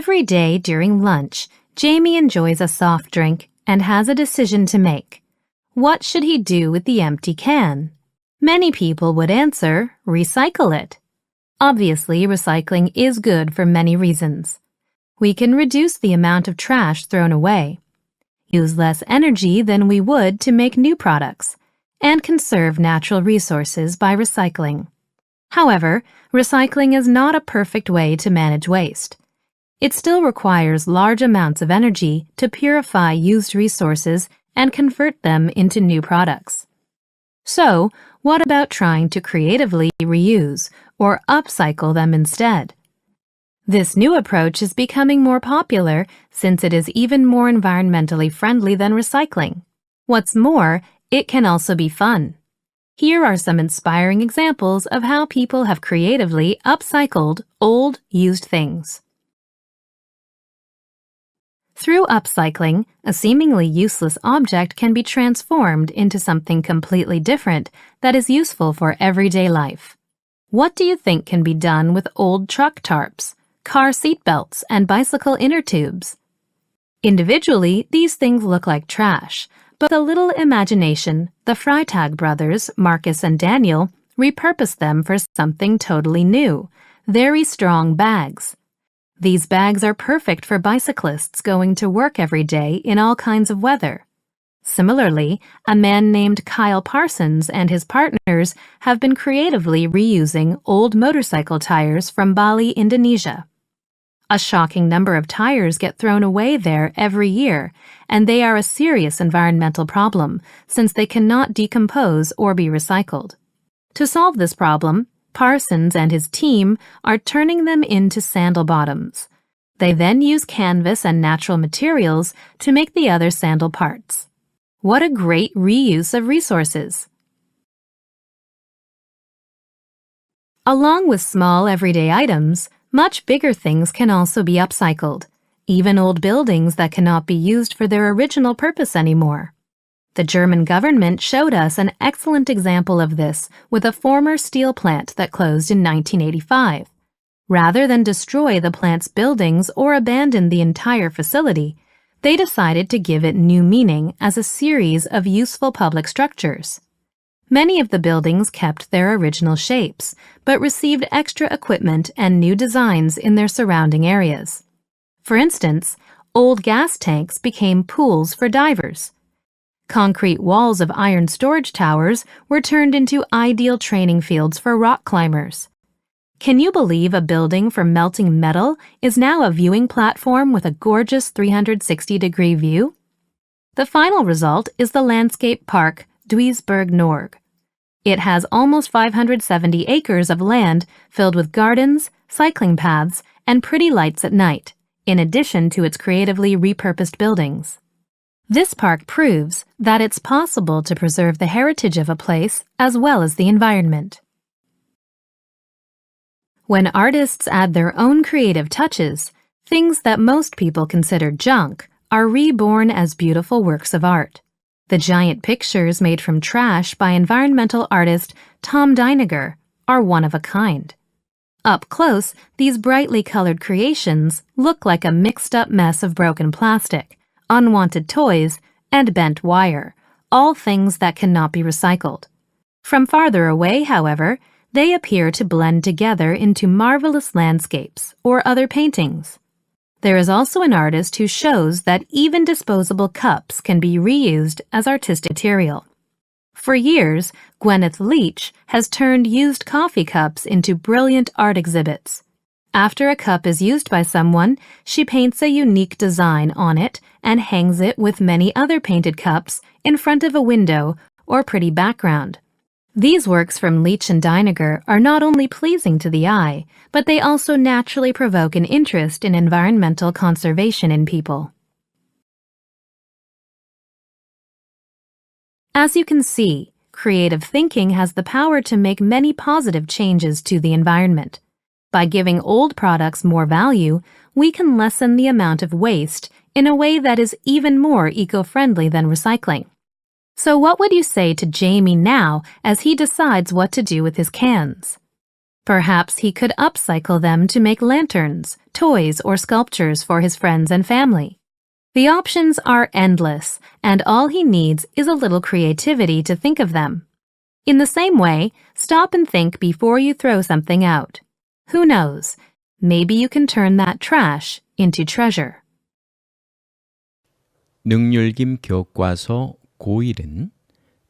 Every day during lunch, Jamie enjoys a soft drink and has a decision to make. What should he do with the empty can? Many people would answer, recycle it. Obviously, recycling is good for many reasons. We can reduce the amount of trash thrown away, use less energy than we would to make new products, and conserve natural resources by recycling. However, recycling is not a perfect way to manage waste. It still requires large amounts of energy to purify used resources and convert them into new products. So, what about trying to creatively reuse or upcycle them instead? This new approach is becoming more popular since it is even more environmentally friendly than recycling. What's more, it can also be fun. Here are some inspiring examples of how people have creatively upcycled old, used things. Through upcycling, a seemingly useless object can be transformed into something completely different that is useful for everyday life. What do you think can be done with old truck tarps, car seat belts, and bicycle inner tubes? Individually, these things look like trash, but with a little imagination, the Freytag brothers, Marcus and Daniel, repurposed them for something totally new, very strong bags. These bags are perfect for bicyclists going to work every day in all kinds of weather. Similarly, a man named Kyle Parsons and his partners have been creatively reusing old motorcycle tires from Bali, Indonesia. A shocking number of tires get thrown away there every year, and they are a serious environmental problem since they cannot decompose or be recycled. To solve this problem, Parsons and his team are turning them into sandal bottoms. They then use canvas and natural materials to make the other sandal parts. What a great reuse of resources! Along with small everyday items, much bigger things can also be upcycled, even old buildings that cannot be used for their original purpose anymore. The German government showed us an excellent example of this with a former steel plant that closed in 1985. Rather than destroy the plant's buildings or abandon the entire facility, they decided to give it new meaning as a series of useful public structures. Many of the buildings kept their original shapes, but received extra equipment and new designs in their surrounding areas. For instance, old gas tanks became pools for divers, Concrete walls of iron storage towers were turned into ideal training fields for rock climbers. Can you believe a building for melting metal is now a viewing platform with a gorgeous 360 degree view? The final result is the landscape park Duisburg Norge. It has almost 570 acres of land filled with gardens, cycling paths, and pretty lights at night, in addition to its creatively repurposed buildings. This park proves that it's possible to preserve the heritage of a place as well as the environment. When artists add their own creative touches, things that most people consider junk are reborn as beautiful works of art. The giant pictures made from trash by environmental artist Tom Deiniger are one of a kind. Up close, these brightly colored creations look like a mixed up mess of broken plastic unwanted toys, and bent wire, all things that cannot be recycled. From farther away, however, they appear to blend together into marvelous landscapes or other paintings. There is also an artist who shows that even disposable cups can be reused as artistic material. For years, Gwyneth Leach has turned used coffee cups into brilliant art exhibits. After a cup is used by someone, she paints a unique design on it and hangs it with many other painted cups in front of a window or pretty background. These works from Leach and Deiniger are not only pleasing to the eye, but they also naturally provoke an interest in environmental conservation in people. As you can see, creative thinking has the power to make many positive changes to the environment. By giving old products more value, we can lessen the amount of waste in a way that is even more eco-friendly than recycling. So what would you say to Jamie now as he decides what to do with his cans? Perhaps he could upcycle them to make lanterns, toys, or sculptures for his friends and family. The options are endless, and all he needs is a little creativity to think of them. In the same way, stop and think before you throw something out. Who knows? Maybe you can turn that trash into treasure. 능률김 교과서 고1은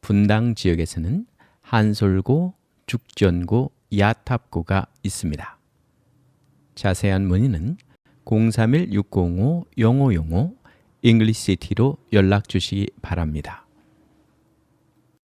분당 지역에서는 한솔고, 죽전고, 야탑고가 있습니다. 자세한 문의는 031-605-용호용호 잉글리시티로 연락 주시기 바랍니다.